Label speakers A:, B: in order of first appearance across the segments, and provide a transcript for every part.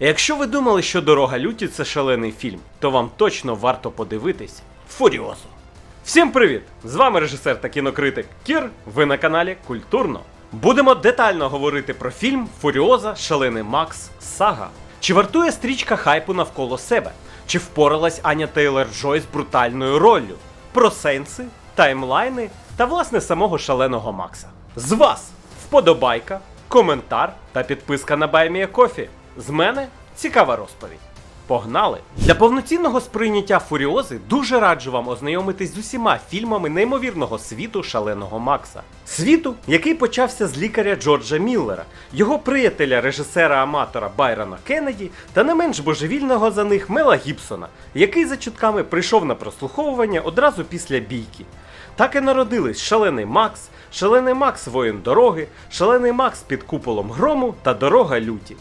A: Якщо ви думали, що дорога люті це шалений фільм, то вам точно варто подивитись Фуріозу. Всім привіт! З вами режисер та кінокритик Кір. Ви на каналі Культурно. Будемо детально говорити про фільм Фуріоза Шалений Макс Сага. Чи вартує стрічка хайпу навколо себе? Чи впоралась Аня Тейлор Джой з брутальною роллю? Про сенси, таймлайни та власне самого шаленого Макса. З вас вподобайка, коментар та підписка на Баймія Кофі. З мене цікава розповідь. Погнали! Для повноцінного сприйняття Фуріози дуже раджу вам ознайомитись з усіма фільмами неймовірного світу шаленого Макса. Світу, який почався з лікаря Джорджа Міллера, його приятеля, режисера-аматора Байрона Кеннеді та не менш божевільного за них Мела Гібсона, який за чутками прийшов на прослуховування одразу після бійки. Так і народились Шалений Макс, Шалений Макс Воїн дороги, Шалений Макс під куполом грому та Дорога люті.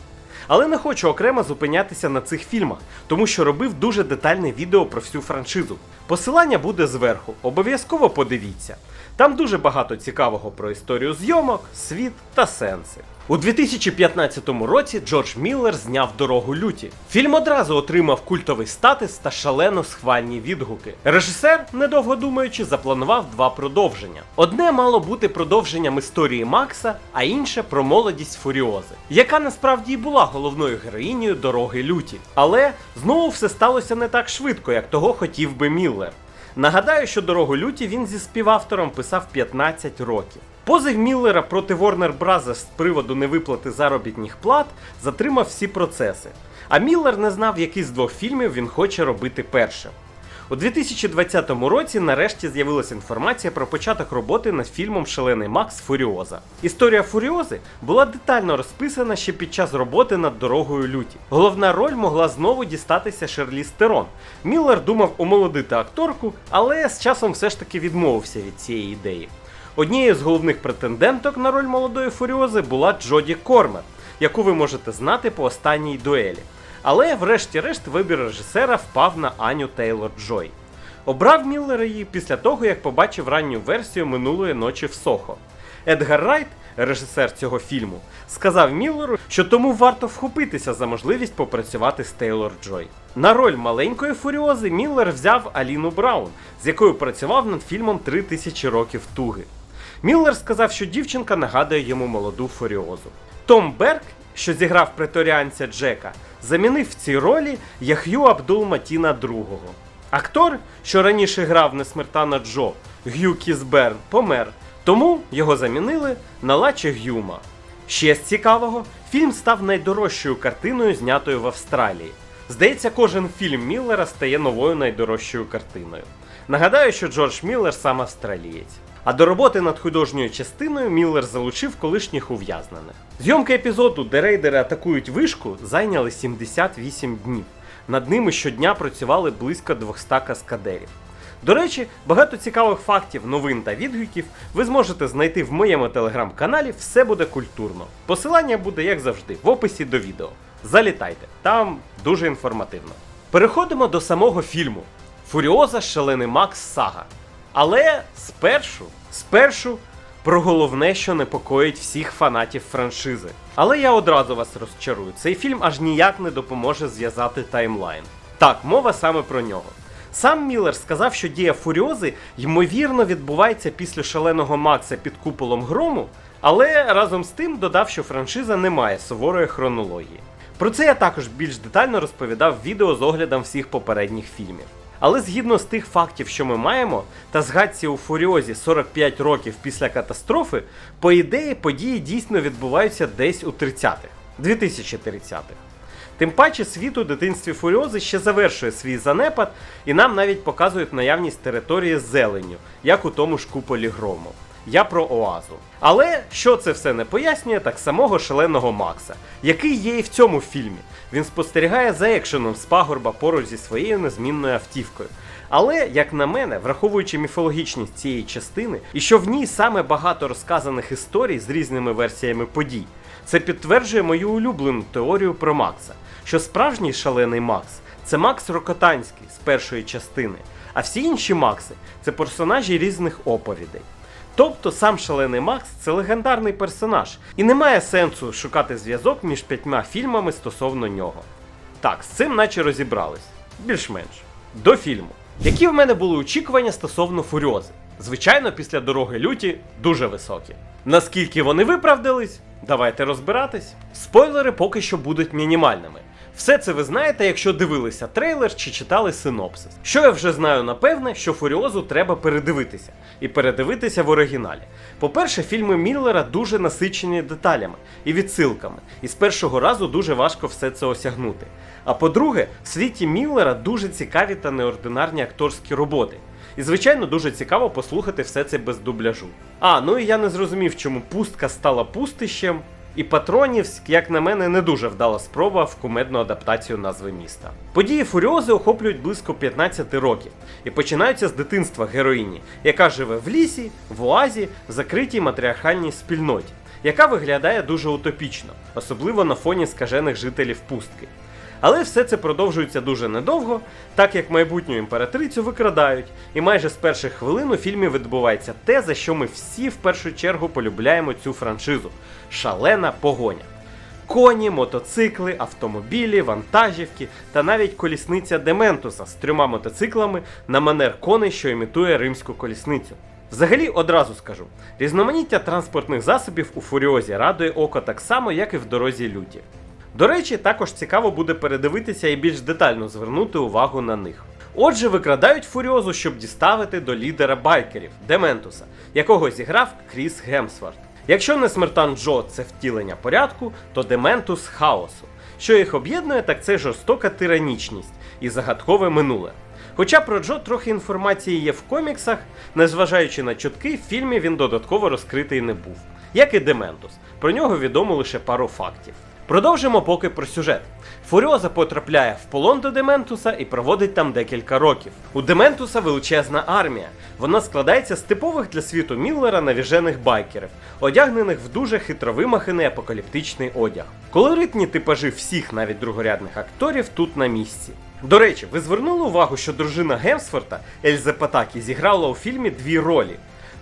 A: Але не хочу окремо зупинятися на цих фільмах, тому що робив дуже детальне відео про всю франшизу. Посилання буде зверху, обов'язково подивіться. Там дуже багато цікавого про історію зйомок, світ та сенси. У 2015 році Джордж Міллер зняв дорогу люті. Фільм одразу отримав культовий статус та шалено схвальні відгуки. Режисер, недовго думаючи, запланував два продовження. Одне мало бути продовженням історії Макса, а інше про молодість Фуріози, яка насправді і була головною героїнею дороги люті. Але знову все сталося не так швидко, як того хотів би Міллер. Нагадаю, що дорогу люті він зі співавтором писав 15 років. Позив Міллера проти Warner Bros. з приводу невиплати заробітних плат затримав всі процеси. А Міллер не знав, який з двох фільмів він хоче робити першим. У 2020 році нарешті з'явилася інформація про початок роботи над фільмом Шалений Макс Фуріоза. Історія Фуріози була детально розписана ще під час роботи над дорогою люті. Головна роль могла знову дістатися Шерлі Стерон. Міллер думав омолодити акторку, але з часом все ж таки відмовився від цієї ідеї. Однією з головних претенденток на роль молодої Фуріози була Джоді Кормер, яку ви можете знати по останній дуелі. Але, врешті-решт, вибір режисера впав на Аню Тейлор Джой. Обрав Міллер її після того, як побачив ранню версію минулої ночі в Сохо. Едгар Райт, режисер цього фільму, сказав Міллеру, що тому варто вхопитися за можливість попрацювати з Тейлор Джой. На роль маленької фуріози Міллер взяв Аліну Браун, з якою працював над фільмом «3000 років туги. Міллер сказав, що дівчинка нагадує йому молоду фуріозу. Том Берг, що зіграв преторіанця Джека, замінив в цій ролі Яхю Абдул Матіна II. Актор, що раніше грав Несмертана Джо, Г'ю Кісберн, помер, тому його замінили на Лаче Г'юма. Ще з цікавого, фільм став найдорожчою картиною, знятою в Австралії. Здається, кожен фільм Міллера стає новою найдорожчою картиною. Нагадаю, що Джордж Міллер сам австралієць. А до роботи над художньою частиною Міллер залучив колишніх ув'язнених. Зйомки епізоду, де рейдери атакують вишку, зайняли 78 днів. Над ними щодня працювали близько 200 каскадерів. До речі, багато цікавих фактів, новин та відгуків ви зможете знайти в моєму телеграм-каналі Все буде культурно. Посилання буде, як завжди, в описі до відео. Залітайте, там дуже інформативно. Переходимо до самого фільму. Фуріоза Шалений Макс Сага. Але спершу, спершу про головне, що непокоїть всіх фанатів франшизи. Але я одразу вас розчарую, цей фільм аж ніяк не допоможе зв'язати таймлайн. Так, мова саме про нього. Сам Міллер сказав, що дія Фуріози ймовірно відбувається після шаленого Макса під куполом грому, але разом з тим додав, що франшиза не має суворої хронології. Про це я також більш детально розповідав в відео з оглядом всіх попередніх фільмів. Але згідно з тих фактів, що ми маємо, та згадці у Фуріозі 45 років після катастрофи, по ідеї події дійсно відбуваються десь у 30-х, 2030-х. Тим паче світ у дитинстві Фуріози ще завершує свій занепад, і нам навіть показують наявність території зеленню, як у тому ж куполі грому. Я про Оазу. Але що це все не пояснює, так самого шаленого Макса, який є і в цьому фільмі. Він спостерігає за екшеном з пагорба поруч зі своєю незмінною автівкою. Але, як на мене, враховуючи міфологічність цієї частини, і що в ній саме багато розказаних історій з різними версіями подій, це підтверджує мою улюблену теорію про Макса, що справжній шалений Макс це Макс Рокотанський з першої частини, а всі інші Макси це персонажі різних оповідей. Тобто сам шалений Макс це легендарний персонаж, і немає сенсу шукати зв'язок між п'ятьма фільмами стосовно нього. Так, з цим наче розібрались. Більш-менш. До фільму. Які в мене були очікування стосовно Фуріози? Звичайно, після дороги люті дуже високі. Наскільки вони виправдались? Давайте розбиратись. Спойлери поки що будуть мінімальними. Все це ви знаєте, якщо дивилися трейлер чи читали синопсис. Що я вже знаю напевне, що Фуріозу треба передивитися і передивитися в оригіналі. По-перше, фільми Міллера дуже насичені деталями і відсилками, і з першого разу дуже важко все це осягнути. А по-друге, в світі Міллера дуже цікаві та неординарні акторські роботи. І, звичайно, дуже цікаво послухати все це без дубляжу. А, ну і я не зрозумів, чому пустка стала пустищем. І Патронівськ, як на мене, не дуже вдала спроба в кумедну адаптацію назви міста. Події Фуріози охоплюють близько 15 років і починаються з дитинства героїні, яка живе в лісі, в оазі, в закритій матріархальній спільноті, яка виглядає дуже утопічно, особливо на фоні скажених жителів пустки. Але все це продовжується дуже недовго, так як майбутню імператрицю викрадають, і майже з перших хвилин у фільмі відбувається те, за що ми всі в першу чергу полюбляємо цю франшизу шалена погоня. Коні, мотоцикли, автомобілі, вантажівки та навіть колісниця Дементуса з трьома мотоциклами на манер коней, що імітує римську колісницю. Взагалі, одразу скажу, різноманіття транспортних засобів у Фуріозі радує око так само, як і в дорозі люті. До речі, також цікаво буде передивитися і більш детально звернути увагу на них. Отже, викрадають Фуріозу, щоб діставити до лідера байкерів Дементуса, якого зіграв Кріс Гемсворт. Якщо не смертан Джо це втілення порядку, то Дементус хаосу. Що їх об'єднує, так це жорстока тиранічність і загадкове минуле. Хоча про Джо трохи інформації є в коміксах, незважаючи на чутки, в фільмі він додатково розкритий не був. Як і Дементус, про нього відомо лише пару фактів. Продовжимо поки про сюжет. Фуріоза потрапляє в полон до Дементуса і проводить там декілька років. У Дементуса величезна армія. Вона складається з типових для світу Міллера навіжених байкерів, одягнених в дуже хитровимаханий апокаліптичний одяг. Колоритні типажі всіх навіть другорядних акторів тут на місці. До речі, ви звернули увагу, що дружина Гемсфорта Ельзе Патакі зіграла у фільмі дві ролі: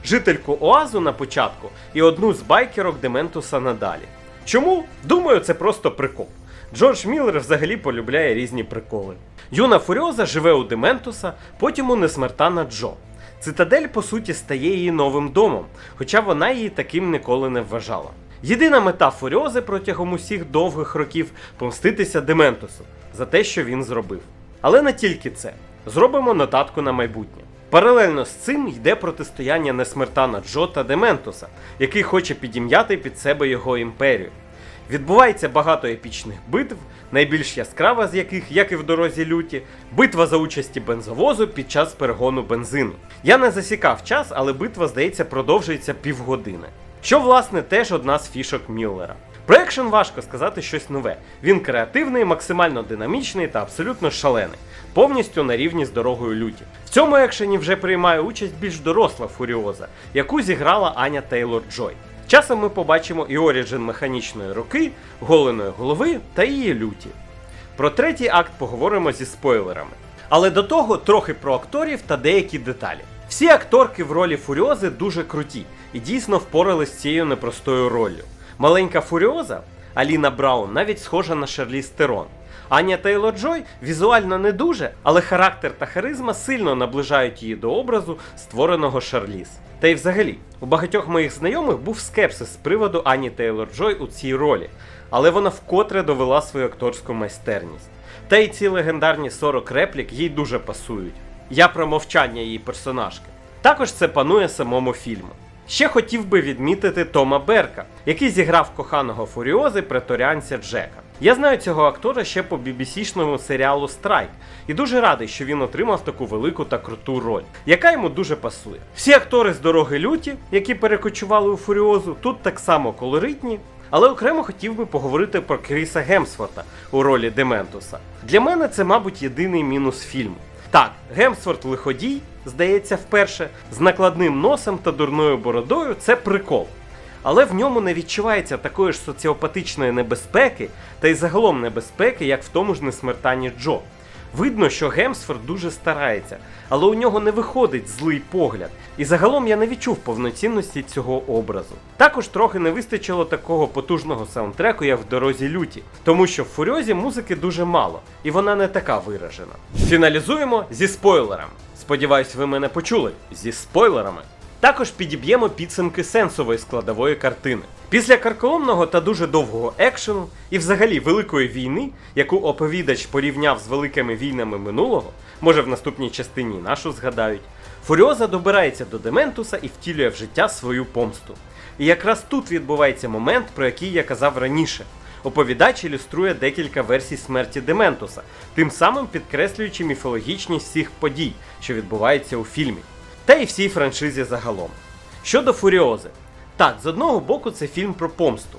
A: жительку Оазу на початку і одну з байкерок Дементуса надалі. Чому? Думаю, це просто прикол. Джордж Міллер взагалі полюбляє різні приколи. Юна Фуріоза живе у Дементуса, потім у несмертана Джо. Цитадель, по суті, стає її новим домом, хоча вона її таким ніколи не вважала. Єдина мета Фуріози протягом усіх довгих років помститися Дементусу за те, що він зробив. Але не тільки це. Зробимо нотатку на майбутнє. Паралельно з цим йде протистояння несмертана Джо та Дементуса, який хоче підім'яти під себе його імперію. Відбувається багато епічних битв, найбільш яскрава з яких, як і в дорозі люті, битва за участі бензовозу під час перегону бензину. Я не засікав час, але битва, здається, продовжується півгодини. Що, власне, теж одна з фішок Міллера. Про екшен важко сказати щось нове. Він креативний, максимально динамічний та абсолютно шалений, повністю на рівні з дорогою люті. В цьому екшені вже приймає участь більш доросла Фуріоза, яку зіграла Аня Тейлор Джой. Часом ми побачимо і оріджин механічної руки, голеної голови та її люті. Про третій акт поговоримо зі спойлерами. Але до того трохи про акторів та деякі деталі. Всі акторки в ролі Фуріози дуже круті і дійсно впорались з цією непростою роллю. Маленька Фуріоза Аліна Браун навіть схожа на Шарліз Терон. Аня Тейлор Джой візуально не дуже, але характер та харизма сильно наближають її до образу, створеного Шарліз. Та й взагалі, у багатьох моїх знайомих був скепсис з приводу Ані Тейлор Джой у цій ролі, але вона вкотре довела свою акторську майстерність. Та й ці легендарні 40 реплік їй дуже пасують. Я про мовчання її персонажки. Також це панує самому фільму. Ще хотів би відмітити Тома Берка, який зіграв коханого Фуріози преторіанця Джека. Я знаю цього актора ще по BBC-шному серіалу Страйк, і дуже радий, що він отримав таку велику та круту роль, яка йому дуже пасує. Всі актори з дороги люті, які перекочували у Фуріозу, тут так само колоритні. Але окремо хотів би поговорити про Кріса Гемсворта у ролі Дементуса. Для мене це, мабуть, єдиний мінус фільму. Так, Гемсворт лиходій, здається, вперше, з накладним носом та дурною бородою це прикол. Але в ньому не відчувається такої ж соціопатичної небезпеки та й загалом небезпеки, як в тому ж несмертанні Джо. Видно, що Гемсфорд дуже старається, але у нього не виходить злий погляд. І загалом я не відчув повноцінності цього образу. Також трохи не вистачило такого потужного саундтреку, як в дорозі люті, тому що в Фуріозі музики дуже мало, і вона не така виражена. Фіналізуємо зі спойлером. Сподіваюсь, ви мене почули зі спойлерами. Також підіб'ємо підсумки сенсової складової картини. Після карколомного та дуже довгого екшену і взагалі великої війни, яку оповідач порівняв з великими війнами минулого, може в наступній частині нашу згадають, Фуріоза добирається до Дементуса і втілює в життя свою помсту. І якраз тут відбувається момент, про який я казав раніше. Оповідач ілюструє декілька версій смерті Дементуса, тим самим підкреслюючи міфологічність всіх подій, що відбуваються у фільмі, та й всій франшизі загалом. Щодо Фуріози, так, з одного боку, це фільм про помсту.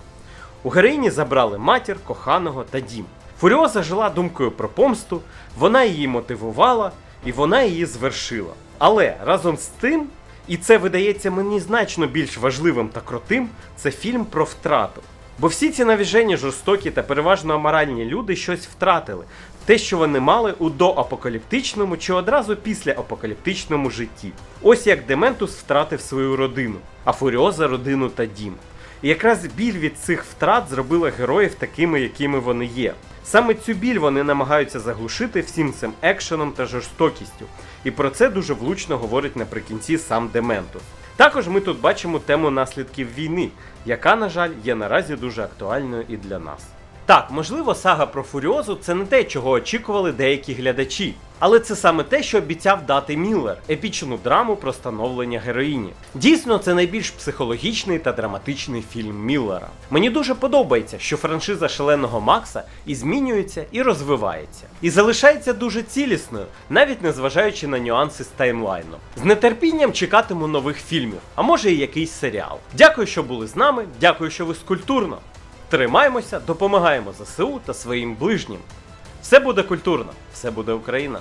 A: У героїні забрали матір, коханого та дім. Фуріоза жила думкою про помсту, вона її мотивувала і вона її звершила. Але разом з тим, і це видається мені значно більш важливим та крутим, це фільм про втрату. Бо всі ці навіжені жорстокі та переважно аморальні люди щось втратили, те, що вони мали у доапокаліптичному чи одразу після апокаліптичному житті. Ось як Дементус втратив свою родину, а Фуріоза родину та дім. І якраз біль від цих втрат зробила героїв такими, якими вони є. Саме цю біль вони намагаються заглушити всім цим екшеном та жорстокістю. І про це дуже влучно говорить наприкінці сам Дементус. Також ми тут бачимо тему наслідків війни, яка, на жаль, є наразі дуже актуальною і для нас. Так, можливо, сага про Фуріозу це не те, чого очікували деякі глядачі. Але це саме те, що обіцяв дати Міллер епічну драму про становлення героїні. Дійсно, це найбільш психологічний та драматичний фільм Міллера. Мені дуже подобається, що франшиза шаленого Макса і змінюється, і розвивається. І залишається дуже цілісною, навіть незважаючи на нюанси з таймлайном. З нетерпінням чекатиму нових фільмів, а може і якийсь серіал. Дякую, що були з нами. Дякую, що ви скульптурно. Тримаємося, допомагаємо ЗСУ та своїм ближнім. Все буде культурно, все буде Україна.